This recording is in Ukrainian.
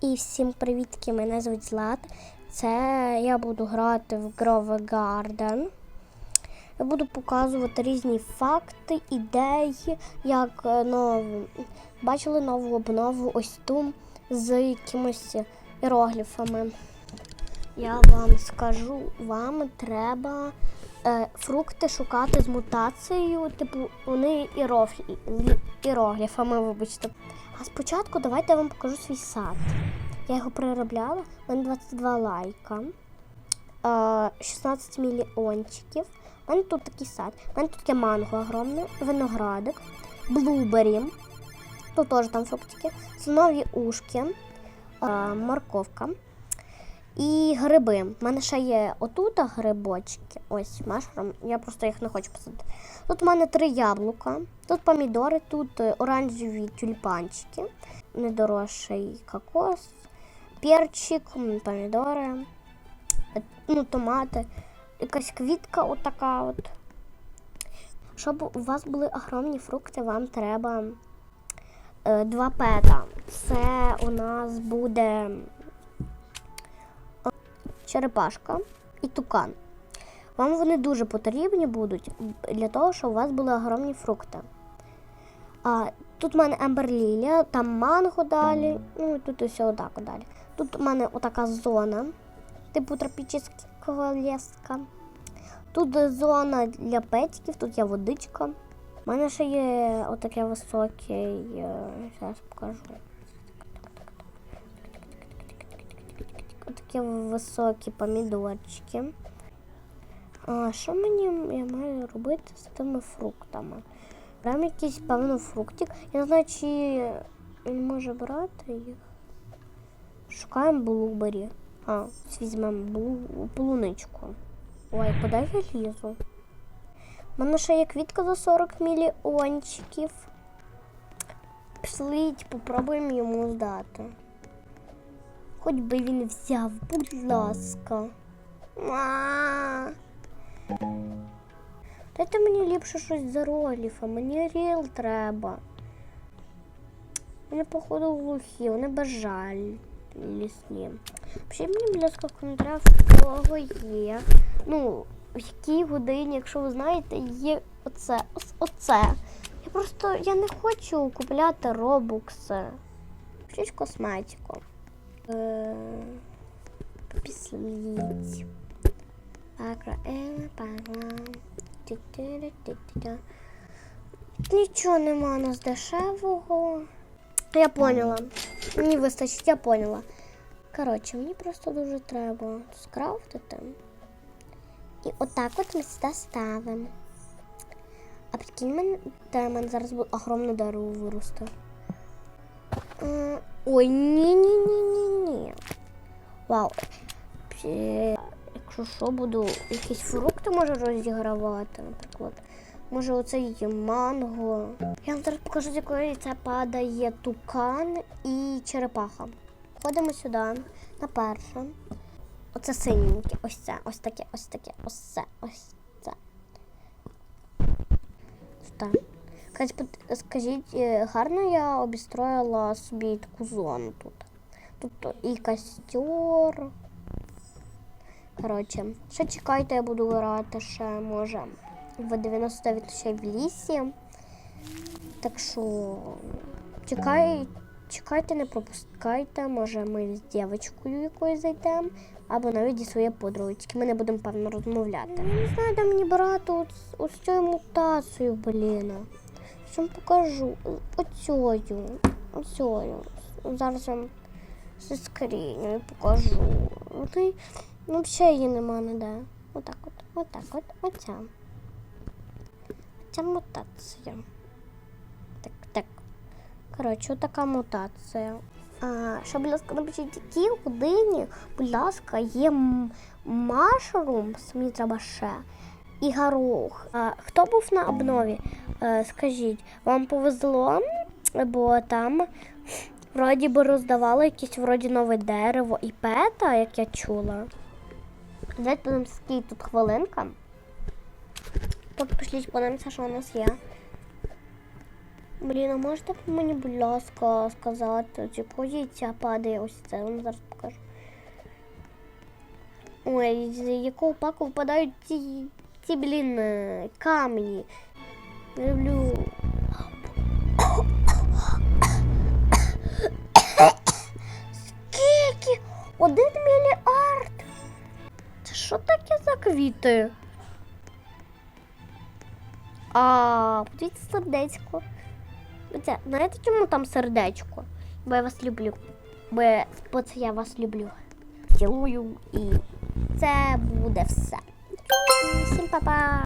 І всім привітки, мене звуть Злат. Це я буду грати в Grove Garden. Я буду показувати різні факти, ідеї, як е, нову. Бачили нову обнову ось ту з якимось іерогліфами. Я вам скажу, вам треба е, фрукти шукати з мутацією, типу вони з іерогліфами, вибачте. А спочатку давайте я вам покажу свій сад. Я його переробляла, у мене 22 лайка, е, 16 мільйончиків. У мене тут такий сад. У мене тут таке манго огромне, виноградик, блубері. Тут теж там фруктики, слонові ушки, е, морковка. І гриби. У мене ще є отут грибочки. Ось машрум. Я просто їх не хочу посадити. Тут у мене три яблука, тут помідори, тут е, оранжеві тюльпанчики, недорожчий кокос, перчик, помідори, е, ну, томати, якась квітка отака от. Щоб у вас були огромні фрукти, вам треба е, два пета. Це у нас буде черепашка і тукан. Вам вони дуже потрібні будуть для того, щоб у вас були огромні фрукти. А, тут у мене емберлілія, там манго далі, ну і тут усе отак далі. Тут у мене отака зона, типу тропічного ліска. Тут зона для петиків, тут є водичка. У мене ще є отаке високе, зараз покажу. Отакі високі помідорчики. А що мені я маю робити з тими фруктами? Прям якийсь певно фруктик. Я не знаю, чи він може брати їх. Шукаємо блубері. А, візьмемо блу... полуничку. Ой, куди я лізу? У мене ще є квітка за 40 мільйончиків. Пішліть, попробуємо йому здати. Хоч би він взяв, будь ласка. Дайте мені ліпше щось за роліфа, мені ріл треба. Вони, походу, глухі, вони бажалі лісні. Пишіть мені, будь ласка, в кого є. Ну, в якій годині, якщо ви знаєте, є оце. Оце. Я просто я не хочу купляти робукси. Пишіть косметику. Післіть. Пакра, е, пакра. Нічого нема у нас дешевого. Я поняла. Мені вистачить, я поняла. Коротше, мені просто дуже треба скрафтити. І отак от ми сюди ставимо. А прикинь, мене, в мене зараз буде огромне дерево виросте. Е, Ой, ні-ні-ні-ні-ні. Вау. Якщо що, буду якісь фрукти може розігравати, наприклад. Може оцей манго. Я вам зараз покажу, з якої це падає тукан і черепаха. Ходимо сюди, на перше. Оце синеньке, ось це, ось таке, ось таке, ось це, ось це. Пот- Скажіть, е, гарно я обістроїла собі таку зону тут. Тут і костер. Коротше, ще чекайте, я буду грати ще, може, в 99 ще в лісі. Так що чекай, чекайте, не пропускайте. Може, ми з дівчинкою якоюсь зайдемо, або навіть зі своєю подругочки. Ми не будемо, певно, розмовляти. Не знаю, де мені брати ось цю мутацію, блін. Що вам покажу? Оцю. Оцю. Зараз вам заскріню і покажу. Вони, ну, взагалі її нема ніде. Отак от, отак от, оця. Ця мутація. Так, так. Коротше, така мутація. А, що, будь ласка, напишіть, які годині, будь ласка, є м- машрумс, мені треба ще, і горох. А, хто був на обнові? Е, скажіть, вам повезло, бо там вроді би роздавали якесь вроді нове дерево і пета, як я чула. Давайте подивимося, скільки тут хвилинка. Тобто пішліть подивимося, що у нас є. Блін, а можете мені, будь ласка, сказати, чи позиція падає ось це, вам зараз покажу. Ой, з якого паку впадають ці, ці блін, е, камені. Люблю. Один мільярд. Це що таке за квіти? А, подивіться сердечко. Оце, знаєте, чому там сердечко? Бо я вас люблю. Бо це я вас люблю. Цілую і це буде все. Всім па-па!